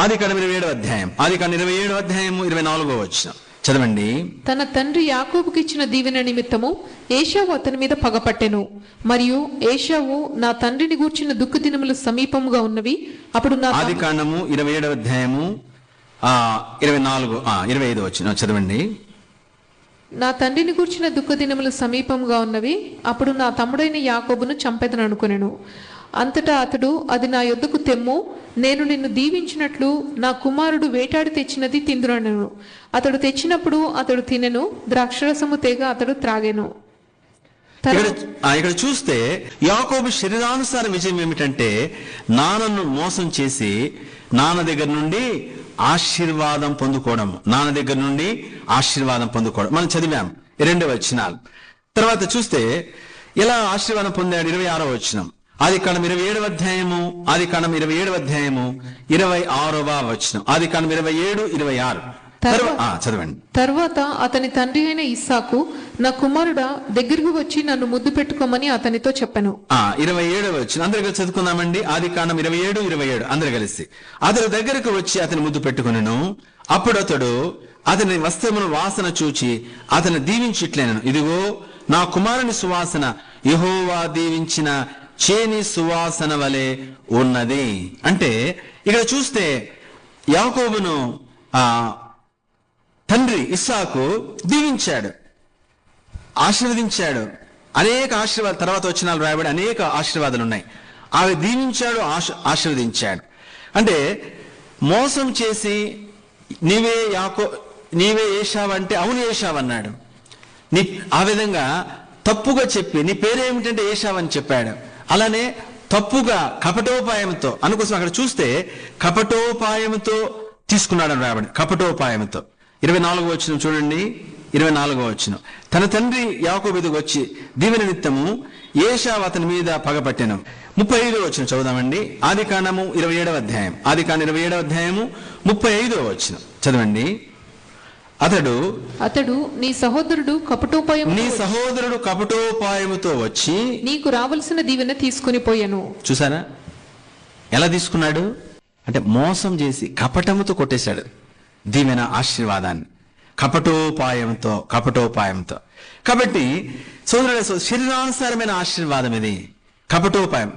ఆది కాండం ఇరవై ఏడవ అధ్యాయం. ఆది కాండం ఇరవై ఏడవ అధ్యాయము ఇరవై నాలుగో వచ్చిన చదవండి. తన తండ్రి యాకోబుకి ఇచ్చిన దీవెన నిమిత్తము ఏషావు అతని మీద పగపట్టెను. మరియు ఏషావు నా తండ్రిని గూర్చిన దుఃఖ దినములు సమీపముగా ఉన్నవి. అప్పుడు నా ఆది కాండము ఇరవై ఏడవ అధ్యాయము ఆ, ఇరవై నాలుగు ఆ, ఇరవై ఐదు వచ్చిన చదవండి. నా తండ్రిని గూర్చిన దుఃఖ దినములు సమీపంగా ఉన్నవి. అప్పుడు నా తమ్ముడైన యాకోబును చంపెదను అనుకునేను అంతటా అతడు అది నా యొద్దకు తెమ్ము. నేను నిన్ను దీవించినట్లు నా కుమారుడు వేటాడి తెచ్చినది తిందునను. అతడు తెచ్చినప్పుడు అతడు తినెను ద్రాక్షరసము తెగ అతడు త్రాగెను. ఇక్కడ చూస్తే యాకోబు శరీరానుసార విజయం ఏమిటంటే నాన్నను మోసం చేసి నాన్న దగ్గర నుండి ఆశీర్వాదం పొందుకోవడం నాన్న దగ్గర నుండి ఆశీర్వాదం పొందుకోవడం. మనం చదివాం రెండవ వచనాలు. తర్వాత చూస్తే ఎలా ఆశీర్వాదం పొందాడు? ఇరవై ఆరో వచనం. ఆది కాండం ఇరవై ఏడవ అధ్యాయము ఆది కాండం ఇరవై ఏడవ అధ్యాయము ఇరవై ఆరవ వచనం. ఆది కాండం ఇరవై ఏడు ఇరవై ఆరు. చదవండి. తర్వాత అతని తండ్రి అయిన ఇస్సాకు నా కుమారుడా దగ్గరకు వచ్చి నన్ను ముద్దు పెట్టుకోమని అతనితో చెప్పాను. ఆ ఇరవై ఏడు వచ్చిన అందరు కలిసి చదువుకుందామండి. ఆది కాండం ఇరవై ఏడు ఇరవై ఏడు. అందరు కలిసి. అతడు దగ్గరకు వచ్చి అతని ముద్దు పెట్టుకునేను. అప్పుడు అతడు అతని వస్త్రమును వాసన చూచి అతని దీవించిట్లేను ఇదిగో నా కుమారుని సువాసన యెహోవా దీవించిన చేని సువాసన వలె ఉన్నది. అంటే ఇక్కడ చూస్తే యాకోబును ఆ తండ్రి ఇస్సాకు దీవించాడు ఆశీర్వదించాడు. అనేక ఆశీర్వాద తర్వాత వచ్చిన రాయబడి అనేక ఆశీర్వాదాలు ఉన్నాయి. ఆమె దీవించాడు ఆశీర్వదించాడు. అంటే మోసం చేసి నీవే యాకో నీవే ఏషావంటే అంటే అవును ఏషావన్నాడు నీ ఆ విధంగా తప్పుగా చెప్పి నీ పేరేమిటంటే ఏషావని అని చెప్పాడు. అలానే తప్పుగా కపటోపాయంతో అందుకోసం అక్కడ చూస్తే కపటోపాయంతో తీసుకున్నాడు అని రాబడి కపటోపాయంతో ఇరవై నాలుగో వచ్చిన చూడండి. ఇరవై నాలుగో వచ్చిన తన తండ్రి యాకోబు వచ్చి దీవెన నిత్తము ఏషావు అతని మీద పగపట్టెను. ముప్పై ఐదో వచ్చిన చదువుదామండి. ఆది కాండము ఇరవై ఏడవ అధ్యాయం. ఆది కాండ ఇరవై ఏడవ అధ్యాయము ముప్పై ఐదో వచ్చిన చదవండి. అతడు అతడు నీ సహోదరుడు కపటోపాయం నీ సహోదరుడు కపటోపాయముతో వచ్చి నీకు రావలసిన దీవెన తీసుకుని పోయాను. చూసారా? ఎలా తీసుకున్నాడు? అంటే మోసం చేసి కపటముతో కొట్టేశాడు. దీవెన ఆశీర్వాదాన్ని. కపటోపాయంతో కపటోపాయంతో కాబట్టి సోదరుల సో- శరీరానుసారమైన ఆశీర్వాదం ఇది. కపటోపాయం.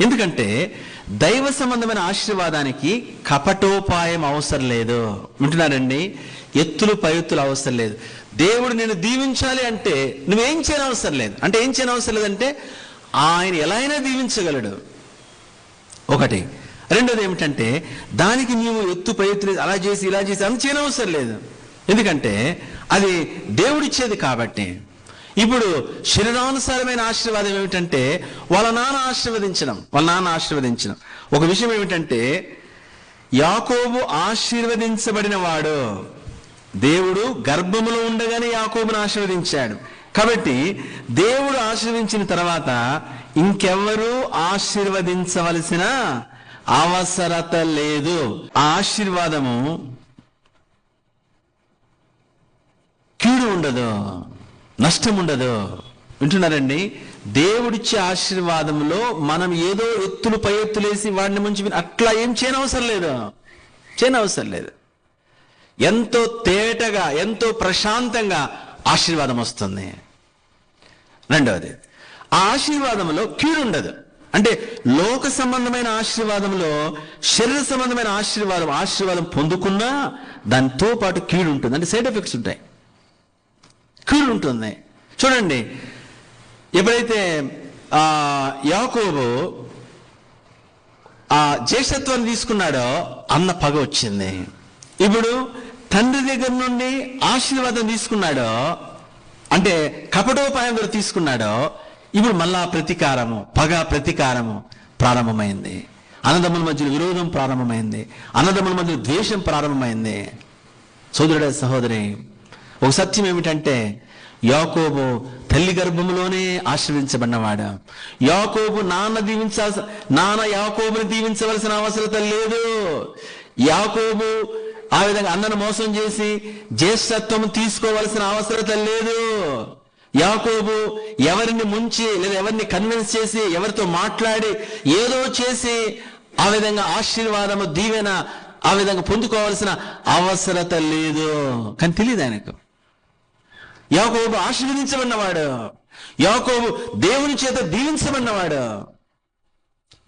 ఎందుకంటే దైవ సంబంధమైన ఆశీర్వాదానికి కపటోపాయం అవసరం లేదు. వింటున్నారండి? ఎత్తులు పైత్తులు అవసరం లేదు. దేవుడు నేను దీవించాలి అంటే నువ్వేం చేయనవసరం లేదు. అంటే ఏం చేయనవసరం లేదంటే ఆయన ఎలా అయినా దీవించగలడు. ఒకటి. రెండోది ఏమిటంటే దానికి నీవు ఎత్తు ప్రయత్నం అలా చేసి ఇలా చేసి అంత చేయనవసరం లేదు. ఎందుకంటే అది దేవుడిచ్చేది కాబట్టి. ఇప్పుడు శరీరానుసారమైన ఆశీర్వాదం ఏమిటంటే వాళ్ళ నాన్న ఆశీర్వదించడం. వాళ్ళ నాన్న ఆశీర్వదించడం. ఒక విషయం ఏమిటంటే యాకోబు ఆశీర్వదించబడిన వాడు దేవుడు గర్భములో ఉండగానే యాకోబును ఆశీర్వదించాడు. కాబట్టి దేవుడు ఆశీర్వదించిన తర్వాత ఇంకెవ్వరూ ఆశీర్వదించవలసిన అవసరత లేదు. ఆ ఆశీర్వాదము కీడు ఉండదు. నష్టం ఉండదు వింటున్నారండి? దేవుడిచ్చే ఆశీర్వాదంలో మనం ఏదో ఎత్తులు పై ఎత్తులేసి వాడిని ముంచి అట్లా ఏం చేయనవసరం లేదు. చేయనవసరం లేదు. ఎంతో తేటగా ఎంతో ప్రశాంతంగా ఆశీర్వాదం వస్తుంది. రెండవది ఆ ఆశీర్వాదంలో కీడు ఉండదు అంటే లోక సంబంధమైన ఆశీర్వాదంలో శరీర సంబంధమైన ఆశీర్వాదం ఆశీర్వాదం పొందుకున్నా దానితో పాటు కీడు ఉంటుంది అంటే సైడ్ ఎఫెక్ట్స్ ఉంటాయి. కీడు ఉంటుంది చూడండి ఎప్పుడైతే ఆ యాకోబు ఆ జ్యేష్ఠత్వాన్ని తీసుకున్నాడో అన్న పగ వచ్చింది. ఇప్పుడు తండ్రి దగ్గర నుండి ఆశీర్వాదం తీసుకున్నాడో అంటే కపటోపాయం కూడా తీసుకున్నాడో ఇప్పుడు మళ్ళా ప్రతీకారము పగ ప్రతీకారము ప్రారంభమైంది. అన్నదమ్ముల మధ్య విరోధం ప్రారంభమైంది. అన్నదమ్ముల మధ్య ద్వేషం ప్రారంభమైంది. సోదరుడ సహోదరి ఒక సత్యం ఏమిటంటే యాకోబు తల్లి గర్భంలోనే ఆశ్రయించబడినవాడు. యాకోబు నాన్న దీవించాల్సిన నాన్న యాకోబుని దీవించవలసిన అవసరత లేదు. యాకోబు ఆ విధంగా అందరిని మోసం చేసి జ్యేష్ఠత్వం తీసుకోవలసిన అవసరత లేదు. యాకోబు ఎవరిని ముంచి లేదా ఎవరిని కన్విన్స్ చేసి ఎవరితో మాట్లాడి ఏదో చేసి ఆ విధంగా ఆశీర్వాదము దీవెన ఆ విధంగా పొందుకోవాల్సిన అవసరత లేదు. కానీ తెలియదు ఆయనకు? యాకోబు ఆశీర్వదించబడినవాడు. యాకోబు దేవుని చేత దీవించబడినవాడు.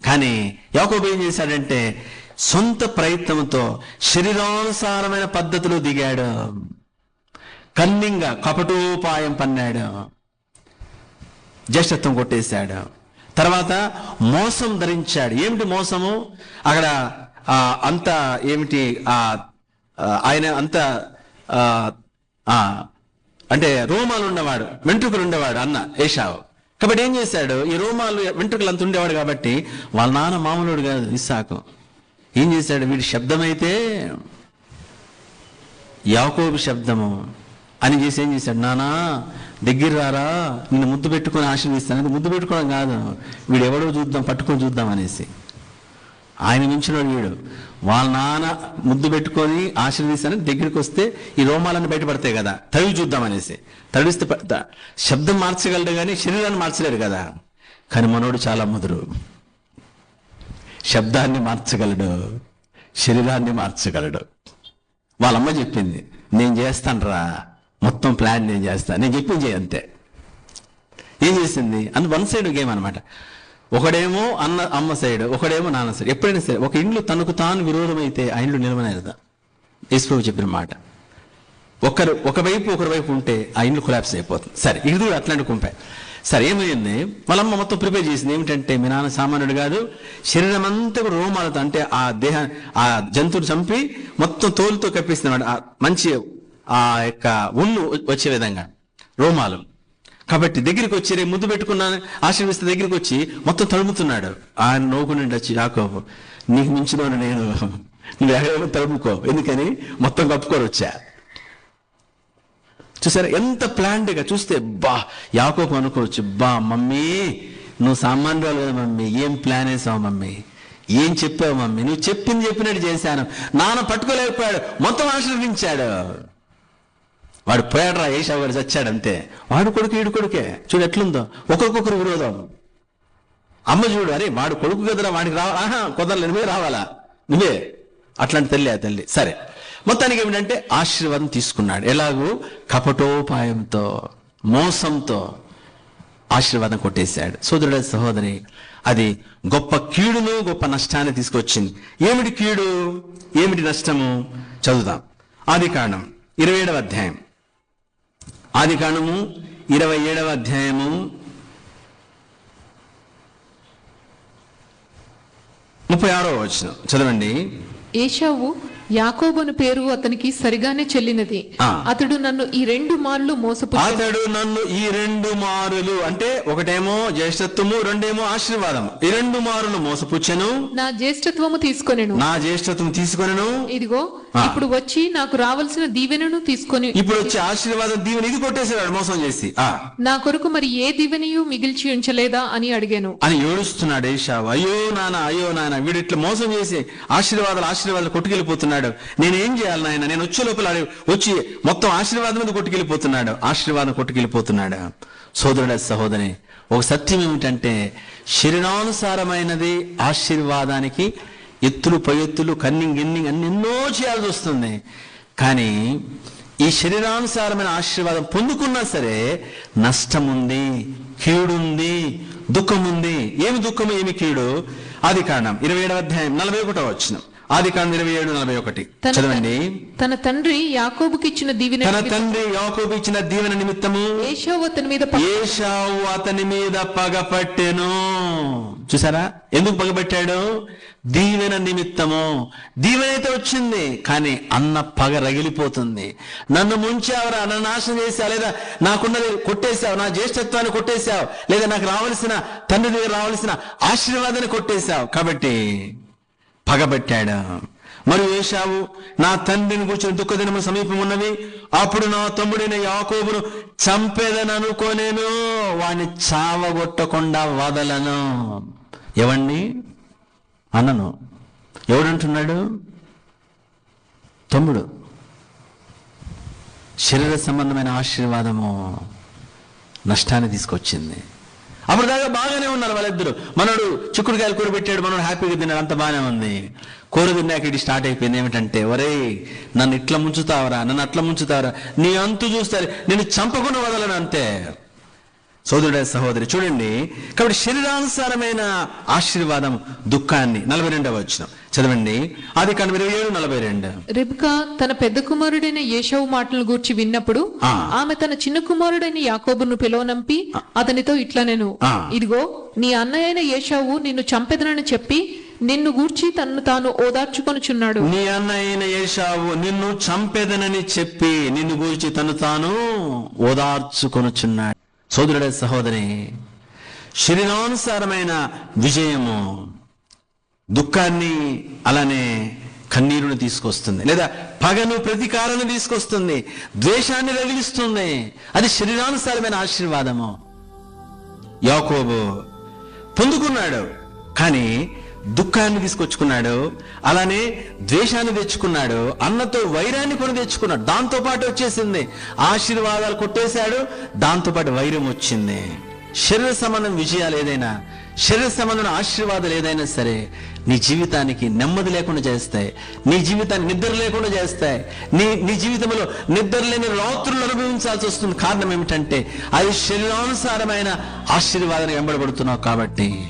కానీ యాకోబు ఏం చేశాడంటే సొంత ప్రయత్నంతో శరీరానుసారమైన పద్ధతిలో దిగాడు. కన్నింగా కపటోపాయం పన్నాడు. జ్యేష్ఠత్వం కొట్టేశాడు. తర్వాత మోసం ధరించాడు. ఏమిటి మోసము? అక్కడ ఆ, అంత ఏమిటి? ఆ, ఆయన అంత ఆ, ఆ, అంటే రోమాలు ఉన్నవాడు వెంట్రుకలు ఉండేవాడు అన్న ఏషావు. కాబట్టి ఏం చేశాడు? ఈ రోమాలు వెంట్రుకలు అంత ఉండేవాడు కాబట్టి వాళ్ళ నాన్న మామూలుడు కాదు ఇస్సాకు. ఏం చేశాడు? వీడి శబ్దమైతే యాకోబు శబ్దము. అని చేసి ఏం చేశాడు? నానా దగ్గర రారా నిన్ను ముద్దు పెట్టుకొని ఆశీర్వదిస్తాను. ముద్దు పెట్టుకోవడం కాదు. వీడు ఎవడో చూద్దాం పట్టుకొని చూద్దాం అనేసి. ఆయన మించినోడు వీడు. వాళ్ళ నాన్న ముద్దు పెట్టుకొని ఆశీర్వదిస్తాను దగ్గరికి వస్తే ఈ రోమాలన్నీ బయటపడతాయి కదా. తడివి చూద్దాం అనేసి తడిస్తే శబ్దం మార్చగలడు కానీ శరీరాన్ని మార్చలేడు కదా. కానీ మనోడు చాలా ముదురు శబ్దాన్ని మార్చగలడు. శరీరాన్ని మార్చగలడు. వాళ్ళమ్మ చెప్పింది నేను చేస్తానురా. మొత్తం ప్లాన్ నేను చేస్తాను నేను చెప్పింది అంతే. ఏం చేసింది? అందు వన్ సైడ్ గేమ్ అనమాట ఒకడేమో అన్న అమ్మ సైడ్ ఒకడేమో నాన్న సైడ్. ఎప్పుడైనా సరే ఒక ఇండ్లు తనకు తాను విరోధమైతే ఆ ఇండ్లు నిలవనేదా. యేసుప్రభు చెప్పిన మాట. ఒకరు ఒకవైపు ఒకరి వైపు ఉంటే ఆ ఇండ్లు కొలాప్స్ అయిపోతుంది. సరే ఇది కూడా అట్లాంటి కుంపే. సరే ఏమైంది? వాళ్ళమ్మ మొత్తం ప్రిపేర్ చేసింది ఏమిటంటే మీ నాన్న సామాన్యుడు కాదు శరీరం అంతా కూడా రోమాలతో అంటే ఆ దేహ ఆ జంతువుని చంపి మొత్తం తోలుతో కప్పిస్తున్నాడు ఆ మంచి ఆ యొక్క ఉన్ను వచ్చే విధంగా. రోమాలు. కాబట్టి దగ్గరికి వచ్చి రేపు ముద్దు పెట్టుకున్నాను ఆశీర్విస్తే దగ్గరికి వచ్చి మొత్తం తడుముతున్నాడు. ఆయన నోకునండి వచ్చి యాకోబు నీకు మించినోడు నేను. నువ్వు ఎక్కడైనా తడుముకో. ఎందుకని? మొత్తం కప్పుకొని వచ్చా. చూసారా? ఎంత planned చూస్తే బా యాకోబు అనుకోవచ్చు బా మమ్మీ నువ్వు సామాన్యురాలు కదా మమ్మీ. ఏం ప్లాన్ వేసావు మమ్మీ? ఏం చెప్పావు మమ్మీ? నువ్వు చెప్పింది చెప్పినట్టు చేశాను. నాన్న పట్టుకోలేకపోయాడు. మొత్తం ఆశీర్వించాడు వాడు పోయాడరా ఏషావు గారు చచ్చాడు అంతే. వాడు కొడుకు ఈడు కొడుకే. చూడు ఎట్లుందో. ఒకరికొకరు విరోధం. అమ్మ చూడు అరే వాడు కొడుకు కదరా వాడికి రావాలా ఆహా కుదరలే నువ్వే రావాలా? నువ్వే. అట్లాంటి తల్లి ఆ తల్లి. సరే. మొత్తానికి ఏమిటంటే ఆశీర్వాదం తీసుకున్నాడు. ఎలాగూ? కపటోపాయంతో మోసంతో ఆశీర్వాదం కొట్టేశాడు. సోదరుడ సహోదరి అది గొప్ప కీడును గొప్ప నష్టాన్ని తీసుకొచ్చింది. ఏమిటి కీడు? ఏమిటి నష్టము? చదువుదాం. ఆది కారణం ఇరవై ఏడవ అధ్యాయం. ఆది కాండము ఇరవై ఏడవ అధ్యాయము. ముప్పై ఆరో వచ్చిన చదవండి. ఏషావు యాకోబును పేరు అతనికి సరిగానే చెల్లినది. అతడు నన్ను ఈ రెండు మార్లు మోసపు అతడు నన్ను ఈ రెండు మారులు అంటే ఒకటేమో జ్యేష్ఠత్వము రెండేమో ఆశీర్వాదం ఈ రెండు మారులు మోసపుచ్చెను. నా జ్యేష్ఠత్వము తీసుకొనెను. నా జ్యేష్ఠత్వం తీసుకొనను. ఇదిగో. ఇప్పుడు వచ్చి నాకు రావలసిన దీవెనను తీసుకొని ఇప్పుడు వచ్చి ఆశీర్వాదం దీవెని ఇది కొట్టేసాడు మోసం చేసి. నా కొరకు మరి ఏ దీవెనయు మిగిల్చి ఉంచలేదా అని అడిగాను. అని ఏడుస్తున్నాడు ఏషావు. అయ్యో నాన్న అయ్యో నాన్న వీడు ఇట్లా మోసం చేసి ఆశీర్వాదాలు ఆశీర్వాదాలు కొట్టుకెళ్ళిపోతున్నాడు. నేను ఏం చేయాలి నాయన? నేను వచ్చే లోపల వచ్చి మొత్తం ఆశీర్వాదం మీద కొట్టుకెళ్ళిపోతున్నాడు. ఆశీర్వాదం కొట్టుకెళ్ళిపోతున్నాడు. సోదరుడ సహోదరి ఒక సత్యం ఏమిటంటే శరీరానుసారమైనది ఆశీర్వాదానికి ఎత్తులు పై ఎత్తులు కన్నింగ్ గిన్నింగ్ అన్ని ఎన్నో చేయాల్సి వస్తుంది. కానీ ఈ శరీరానుసారమైన ఆశీర్వాదం పొందుకున్నా సరే నష్టం ఉంది కీడుంది దుఃఖం ఉంది ఏమి దుఃఖము ఏమి కీడు? ఆది కాండం ఇరవై ఏడవ అధ్యాయం నలభై ఒకటో వచ్చిన ఆది కాండం ఇరవై ఏడు నలభై ఒకటి. చదవండి. తన తండ్రి యాకోబుకి ఇచ్చిన దీవెన తన తండ్రి యాకోబు ఇచ్చిన దీవెన నిమిత్తము ఏషావు అతని మీద ఏషావు అతని మీద పగపట్టెను చూసారా? ఎందుకు పగబట్టాడు దీవెన నిమిత్తము. దీవెన అయితే వచ్చింది కానీ అన్న పగ రగిలిపోతుంది. నన్ను ముంచావరా నన్ను నాశనం చేసావు లేదా నాకున్నది కొట్టేశావు నా జ్యేష్ఠత్వాన్ని కొట్టేశావు లేదా నాకు రావాల్సిన తండ్రి దగ్గర రావాల్సిన ఆశీర్వాదాన్ని కొట్టేశావు కాబట్టి పగబట్టాడు మరి వేశావు నా తండ్రిని కూర్చొని దుఃఖదినము సమీపం ఉన్నవి? అప్పుడు నా తమ్ముడైన యాకోబును చంపేదని అనుకోనేను. వాణ్ణి చావగొట్టకుండా వదలను. ఎవండి అన్నను. ఎవడంటున్నాడు? తమ్ముడు. శరీర సంబంధమైన ఆశీర్వాదము నష్టాన్ని తీసుకొచ్చింది. అప్పుడు దాకా బాగానే ఉన్నారు వాళ్ళిద్దరు. మనోడు చిక్కుడుకాయలు కూర పెట్టాడు మనోడు హ్యాపీగా తిన్నాడు అంత బాగానే ఉంది. కూర తిన్నాక ఇది స్టార్ట్ అయిపోయింది ఏమిటంటే ఒరే నన్ను ఇట్లా ముంచుతావరా? నన్ను అట్లా ముంచుతావరా? నీ అంతు చూస్తారు నేను చంపకుండా వదలను అంతే. సోదరుడ సహోదరి చూడండి. కాబట్టి శరీరానుసారమైన ఆశీర్వాదం దుఃఖాన్ని. నలభై రెండవ వచ్చిన చదవండి. అది కానీ ఇరవై ఏడు నలభై రెండు. రిబ్కా తన పెద్ద కుమారుడైన యేషవు మాటలు గూర్చి విన్నప్పుడు. ఆమె తన చిన్న కుమారుడైన యాకోబును పిలువనంపి అతనితో ఇట్లా నేను. ఇదిగో నీ అన్నయ్యైన యేషావు నిన్ను చంపెదనని చెప్పి నిన్ను గూర్చి తన్ను తాను ఓదార్చుకొనుచున్నాడు. నీ అన్న అయిన ఏషావు నిన్ను చంపేదనని చెప్పి నిన్ను గురించి తను తాను ఓదార్చుకొనుచున్నాడు. సోదరుడ సహోదరి శరీరానుసారమైన విజయము దుఃఖాన్ని అలానే కన్నీరుని తీసుకొస్తుంది. లేదా పగను ప్రతీకారాన్ని తీసుకొస్తుంది. ద్వేషాన్ని రగిలిస్తుంది. అది శరీరానుసారమైన ఆశీర్వాదము. యాకోబు పొందుకున్నాడు. కానీ దుఃఖాన్ని తీసుకొచ్చుకున్నాడు అలానే ద్వేషాన్ని తెచ్చుకున్నాడు అన్నతో వైరాన్ని కొని తెచ్చుకున్నాడు. దాంతో పాటు వచ్చేసింది. ఆశీర్వాదాలు కొట్టేశాడు. దాంతో పాటు వైరం వచ్చింది. శరీర సంబంధం విజయాలు ఏదైనా శరీర సంబంధం ఆశీర్వాదాలు ఏదైనా సరే నీ జీవితానికి నెమ్మది లేకుండా చేస్తాయి. నీ జీవితాన్ని నిద్ర లేకుండా చేస్తాయి. నీ నీ జీవితంలో నిద్ర లేని రాత్రులు అనుభవించాల్సి వస్తుంది. కారణం ఏమిటంటే అది శరీరానుసారమైన ఆశీర్వాదాన్ని వెంబడబడుతున్నావు కాబట్టి.